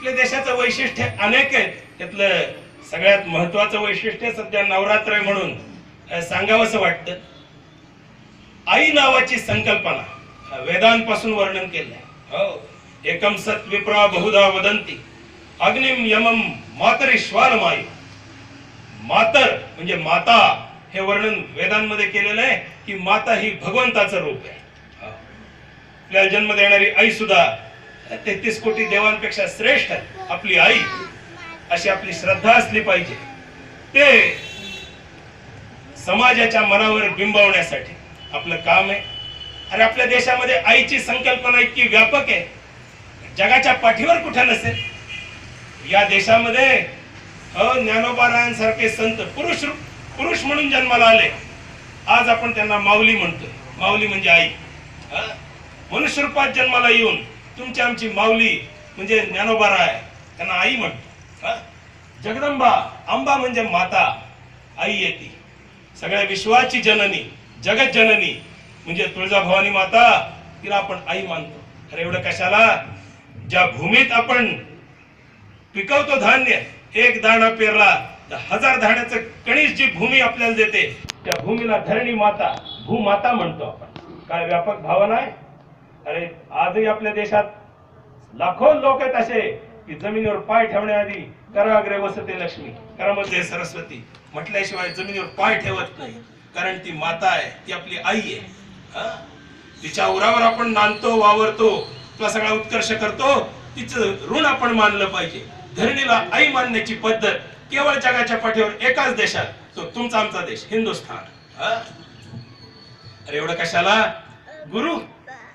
आपल्या देशाचं वैशिष्ट्य अनेक आहेत. त्यातलं सगळ्यात महत्वाचं वैशिष्ट्य सध्या नवरात्र म्हणून अं, सांगावंसं वाटतं. आई नावाची संकल्पना वेदांपासून वर्णन केलंय. हो एकम सत विप्रा बहुधा वदंती अग्निम यमम मातरी माई मातर म्हणजे माता हे वर्णन वेदांमध्ये केलेलं आहे की माता ही भगवंताचं रूप आहे. हो. आपल्याला जन्म देणारी आई सुद्धा तेहतीस कोटी देवांपेक्षा श्रेष्ठ आहे आपली आई अशी आपली श्रद्धा असली पाहिजे. ते समाजाच्या मनावर बिंबवण्यासाठी आपलं काम आहे. अरे आपल्या देशामध्ये आईची संकल्पना इतकी व्यापक आहे. जगाच्या पाठीवर कुठे नसेल? या देशामध्ये अ, ज्ञानोबारायांसारखे संत पुरुष पुरुष म्हणून जन्माला आले. आज आपण त्यांना माऊली म्हणतोय. माऊली म्हणजे आई. मनुष्य रूपात जन्माला येऊन तुमची आमची माऊली म्हणजे ज्ञानोबा राय. त्यांना आई म्हणतो. जगदंबा अंबा म्हणजे माता. आई येते. सगळ्या विश्वाची जननी जगत जननी म्हणजे तुळजाभवानी माता तिला आपण आई मानतो. अरे एवढं कशाला? ज्या भूमीत आपण पिकवतो धान्य एक दाणा पेरला तर हजार धाण्याचं कणीस जी भूमी आपल्याला देते त्या भूमीला धरणी माता भूमाता म्हणतो आपण. काय व्यापक भावना आहे? अरे आजही आपल्या देशात लाखो लोक आहेत असे की जमिनीवर पाय ठेवण्याआधी कराग्रे वसते लक्ष्मी. करामध्ये सरस्वती. म्हटल्याशिवाय जमिनीवर पाय ठेवत नाही. कारण ती माता आहे ती आपली आई आहे. तिच्या उरावर आपण नांदतो वावरतो किंवा सगळा उत्कर्ष करतो तिचं ऋण आपण मानलं पाहिजे. धरणीला आई मानण्याची पद्धत केवळ जगाच्या पाठीवर एकाच देशात तो तुमचा आमचा देश हिंदुस्थान. अरे एवढं कशाला? गुरु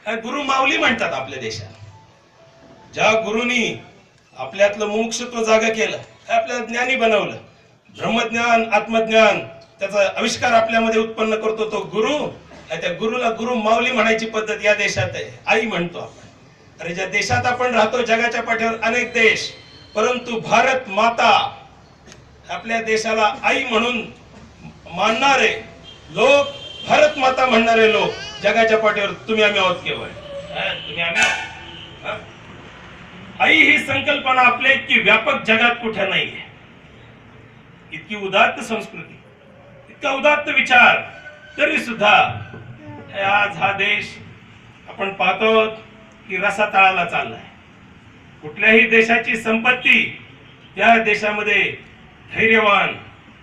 गुरु माऊली म्हणतात आपल्या देशात ज्या गुरुनी आपल्यातलं मुमुक्षत्व जागा केलं हे आपल्याला ज्ञानी बनवलं ब्रह्मज्ञान आत्मज्ञान त्याचा आविष्कार आपल्यामध्ये उत्पन्न करतो तो गुरु आणि त्या गुरुला गुरु माऊली म्हणायची पद्धत या देशात आहे. आई म्हणतो आपण. अरे ज्या देशात आपण राहतो जगाच्या पाठीवर अनेक देश परंतु भारत माता आपल्या देशाला आई म्हणून मानणारे लोक भारत माता म्हणणारे लोक जगाच्या पाठीवर तुम्ही आम्ही आहोत केव्हा तुम्ही आम्ही आई ही संकल्पना आपल्या इतकी व्यापक जगात कुठे नाही इतकी उदात्त संस्कृती इतका उदात्त विचार तरी सुद्धा आज हा देश आपण पाहतो की रसातळाला चाललाय. कुठल्याही देशाची संपत्ती त्या देशामध्ये धैर्यवान